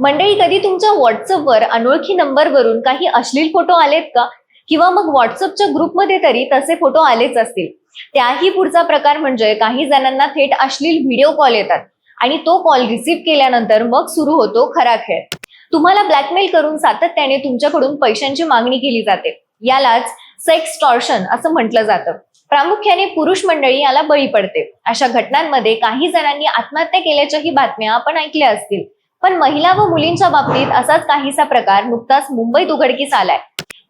मंडळी कधी तुमच्या व्हॉट्सअपवर अनोळखी नंबरवरून काही अश्लील फोटो आलेत का? किंवा मग व्हॉट्सअपच्या ग्रुपमध्ये तरी तसे फोटो आलेच असतील. त्याही पुढचा प्रकार म्हणजे काही जणांना थेट अश्लील व्हिडिओ कॉल येतात आणि तो कॉल रिसीव्ह केल्यानंतर मग सुरू होतो खरा खेळ. तुम्हाला ब्लॅकमेल करून सातत्याने तुमच्याकडून पैशांची मागणी केली जाते. यालाच सेक्स टॉर्शन असं म्हटलं जातं. प्रामुख्याने पुरुष मंडळी याला बळी पडते. अशा घटनांमध्ये काही जणांनी आत्महत्या केल्याच्याही बातम्या आपण ऐकल्या असतील. पण महिला व मुलींच्या बाबतीत असाच काहीसा प्रकार नुकताच मुंबईत उघडकीस आलाय.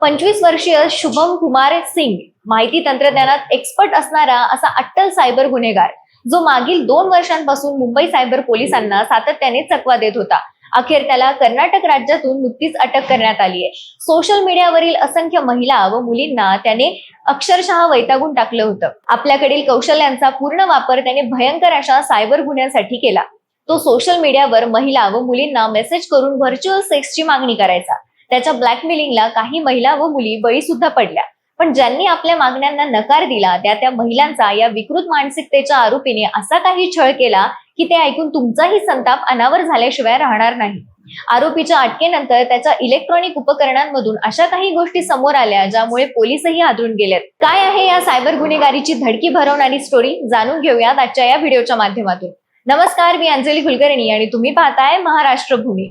पंचवीस वर्षीय शुभम कुमार सिंग माहिती तंत्रज्ञानात एक्सपर्ट असणारा असा अट्टल सायबर गुन्हेगार जो मागील दोन वर्षांपासून मुंबई सायबर पोलिसांना सातत्याने चकवा देत होता. अखेर त्याला कर्नाटक राज्यातून नुकतीच अटक करण्यात आली आहे. सोशल मीडियावरील असंख्य महिला व मुलींना त्याने अक्षरशः वैतागून टाकलं होतं. आपल्याकडील कौशल्यांचा पूर्ण वापर त्याने भयंकर अशा सायबर गुन्ह्यांसाठी केला. तो सोशल मीडियावर महिला व मुलींना मेसेज करून व्हर्च्युअल सेक्सची मागणी करायचा. त्याच्या ब्लॅकमेलिंगला काही महिला व मुली बळी सुद्धा पडल्या. पण ज्यांनी आपल्या मागण्यांना नकार दिला त्या त्या महिलांचा या विकृत मानसिकतेच्या आरोपीने असा काही छळ केला की ते ऐकून तुमचाही संताप अनावर झाल्याशिवाय राहणार नाही. आरोपीच्या अटकेनंतर त्याच्या इलेक्ट्रॉनिक उपकरणांमधून अशा काही गोष्टी समोर आल्या ज्यामुळे पोलीसही हादरून गेलेत. काय आहे या सायबर गुन्हेगारीची धडकी भरवणारी स्टोरी जाणून घेऊयात आजच्या या व्हिडिओच्या माध्यमातून. नमस्कार मी अंजली कुलकर्णी आणि तुम्ही पाहताय महाराष्ट्र भूमी.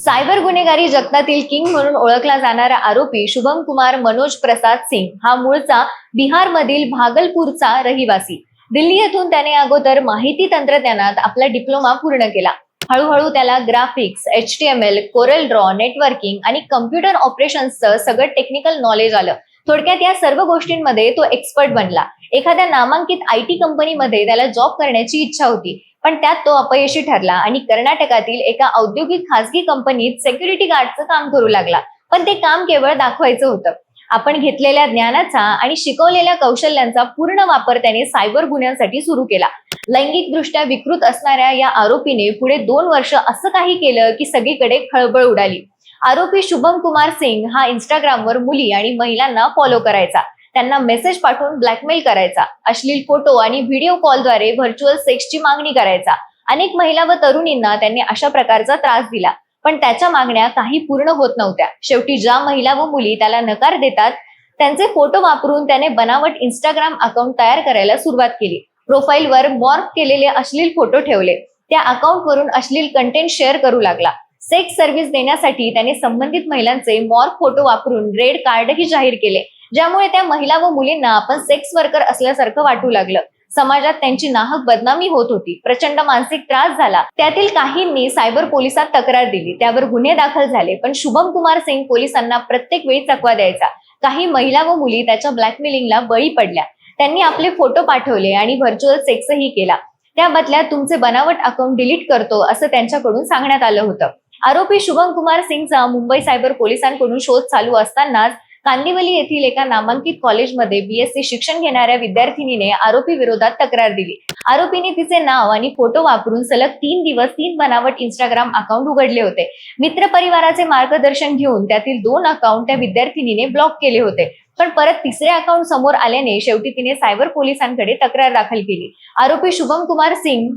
सायबर गुन्हेगारी जगतातील किंग म्हणून ओळखला जाणारा आरोपी शुभम कुमार मनोज प्रसाद सिंग हा मूळचा बिहारमधील भागलपूरचा रहिवासी. दिल्ली येथून त्याने अगोदर माहिती तंत्रज्ञानात आपला डिप्लोमा पूर्ण केला. हळूहळू त्याला graphics H T M L Corel draw networking आणि कम्प्युटर ऑपरेशन्सचं सगळं टेक्निकल नॉलेज आलं. थोडक्यात या सर्व गोष्टींमध्ये तो एक्सपर्ट बनला. एखाद्या नामांकित आय टी कंपनीमध्ये त्याला जॉब करण्याची इच्छा होती पण त्यात तो अपयशी ठरला आणि कर्नाटकातील एका औद्योगिक खासगी कंपनीत सेक्युरिटी गार्डचं काम करू लागला. पण ते काम केवळ दाखवायचं होतं. आपण घेतलेल्या ज्ञानाचा आणि शिकवलेल्या कौशल्यांचा पूर्ण वापर त्याने सायबर गुन्ह्यांसाठी सुरू केला. लैंगिकदृष्ट्या विकृत असणाऱ्या या आरोपीने पुढे दोन वर्ष असं काही केलं की सगळीकडे खळबळ उडाली. आरोपी शुभम कुमार सिंग हा इंस्टाग्रामवर मुली आणि महिलांना फॉलो करायचा. त्यांना मेसेज पाठवून ब्लॅकमेल करायचा. अश्लील फोटो आणि व्हिडिओ कॉलद्वारे व्हर्च्युअल सेक्सची मागणी करायचा. अनेक महिला व तरुणींना त्यांनी अशा प्रकारचा त्रास दिला. पण त्याच्या मागण्या काही पूर्ण होत नव्हत्या. शेवटी ज्या महिला व मुली त्याला नकार देतात त्यांचे फोटो वापरून त्याने बनावट इंस्टाग्राम अकाउंट तयार करायला सुरुवात केली. प्रोफाईलवर मॉर्क केलेले अश्लील फोटो ठेवले. त्या अकाउंटवरून अश्लील कंटेंट शेअर करू लागला. सेक्स सर्व्हिस देण्यासाठी त्याने संबंधित महिलांचे मॉर्क फोटो वापरून रेड कार्डही जाहीर केले. ज्यामुळे त्या महिला व मुलींना आपण सेक्स वर्कर असल्यासारखं वाटू लागलं. समाजात त्यांची नाहक बदनामी होत होती. प्रचंड मानसिक त्रास झाला. त्यातील काहींनी सायबर पोलिसात तक्रार दिली. त्यावर गुन्हे दाखल झाले. पण शुभम कुमार सिंग पोलिसांना प्रत्येक वेळी चकवा द्यायचा. काही महिला व मुली त्याच्या ब्लॅकमेलिंगला बळी पडल्या. त्यांनी आपले फोटो पाठवले आणि व्हर्च्युअल सेक्सही केला. त्या बदल्यात तुमचे बनावट अकाउंट डिलीट करतो असं त्यांच्याकडून सांगण्यात आलं होतं. आरोपी शुभम कुमार सिंगचा मुंबई सायबर पोलिसांकडून शोध चालू असतानाच कांदिवली येथील एका नामांकित कॉलेजमध्ये बीएससी शिक्षण घेणाऱ्या विद्यार्थिनीने आरोपी विरोधात तक्रार दिली. आरोपीने तिचे नाव आणि फोटो वापरून सलग तीन दिवस तीन बनावट इंस्टाग्राम अकाउंट उघडले होते. मित्र परिवाराचे मार्गदर्शन घेऊन त्यातील दोन अकाउंट त्या विद्यार्थिनीने ब्लॉक केले होते. पण परत तिसरे अकाउंट समोर आल्याने शेवटी तिने सायबर पोलिसांकडे तक्रार दाखल केली. आरोपी शुभम कुमार सिंग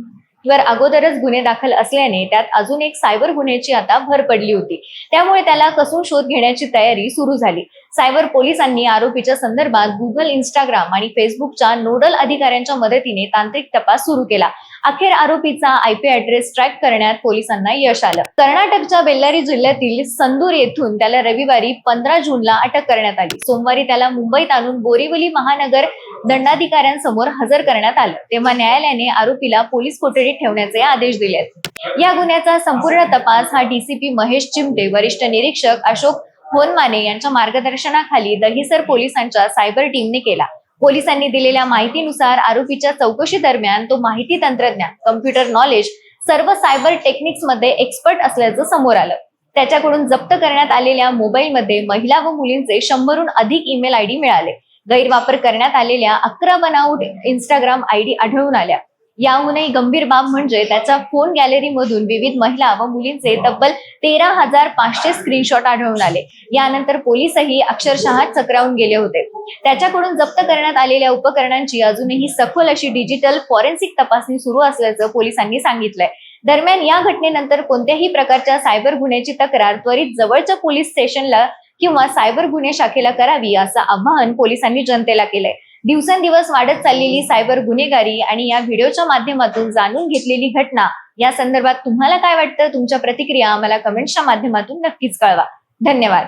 वर अगोदरच गुन्हे दाखल असल्याने त्यात अजून एक सायबर गुन्ह्याची आता भर पडली होती. त्यामुळे त्याला कसून शोध घेण्याची तयारी सुरू झाली. सायबर पोलिसांनी आरोपीच्या संदर्भात गुगल इंस्टाग्राम आणि फेसबुकच्या नोडल अधिकाऱ्यांच्या मदतीने तांत्रिक तपास सुरू केला. अखेर आरोपीचा आयपी ऍड्रेस ट्रॅक करण्यात पोलिसांना यश आलं. कर्नाटकच्या बेल्लारी जिल्ह्यातील संदूर येथून त्याला रविवारी पंधरा जूनला अटक करण्यात आली. सोमवारी त्याला मुंबईत आणून बोरिवली महानगर दंडाधिकाऱ्यांसमोर हजर करण्यात आलं. तेव्हा न्यायालयाने आरोपीला पोलीस कोठडीत ठेवण्याचे आदेश दिलेत. या गुन्ह्याचा संपूर्ण तपास हा डीसीपी महेश चिमटे वरिष्ठ निरीक्षक अशोक होनमाने यांच्या मार्गदर्शनाखाली दहिसर पोलिसांच्या सायबर टीमने केला. पोलिसांनी दिलेल्या माहितीनुसार आरोपीच्या चौकशी दरम्यान तो माहिती तंत्रज्ञान कम्प्युटर नॉलेज सर्व सायबर टेक्निक्समध्ये एक्सपर्ट असल्याचं समोर आलं. त्याच्याकडून जप्त करण्यात आलेल्या मोबाईलमध्ये महिला व मुलींचे शंभरहून अधिक ईमेल आयडी मिळाले. गैरवापर करण्यात आलेल्या अकरा बनाऊट इंस्टाग्राम आयडी आढळून आल्या. याहूनही गंभीर बाब म्हणजे त्याच्या फोन गॅलरीमधून विविध महिला व मुलींचे तब्बल तेरा हजार पाचशे स्क्रीनशॉट आढळून आले. यानंतर पोलीसही अक्षरशः चक्रावून गेले होते. त्याच्याकडून जप्त करण्यात आलेल्या उपकरणांची अजूनही सखोल अशी डिजिटल फॉरेन्सिक तपासणी सुरू असल्याचं पोलिसांनी सांगितलंय. दरम्यान या घटनेनंतर कोणत्याही प्रकारच्या सायबर गुन्ह्याची तक्रार त्वरित जवळच्या पोलीस स्टेशनला किंवा सायबर गुन्हे शाखेला करावी असं आवाहन पोलिसांनी जनतेला केलंय. दिवसेंदिवस वाढत चाललेली सायबर गुन्हेगारी आणि या व्हिडिओच्या माध्यमातून जाणून घेतलेली घटना या संदर्भात तुम्हाला काय वाटतं? तुमच्या प्रतिक्रिया आम्हाला कमेंट्सच्या माध्यमातून नक्कीच कळवा. धन्यवाद.